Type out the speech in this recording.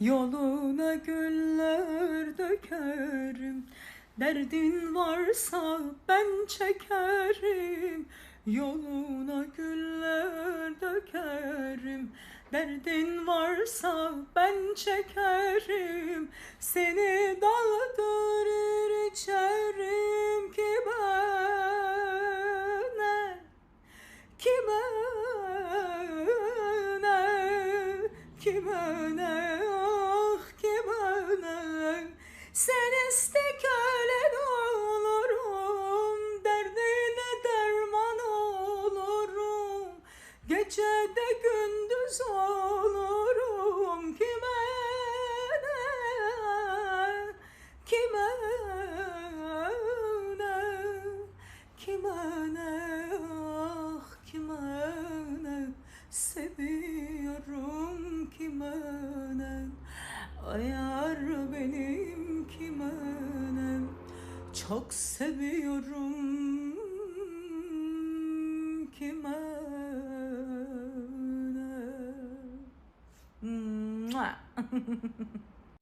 Yoluna güller dökerim. Derdin varsa ben çekerim. Yoluna güller dökerim. Derdin varsa ben çekerim. Seni daldırır içerim. Kime? Ne Kime? Ne Kime? ne Gece de gündüz olurum Kime ne? Kime ne? Kime ne? Ah kime ne? Seviyorum kime ne? Ayar benim kime ne? Çok seviyorum kime ne Mua.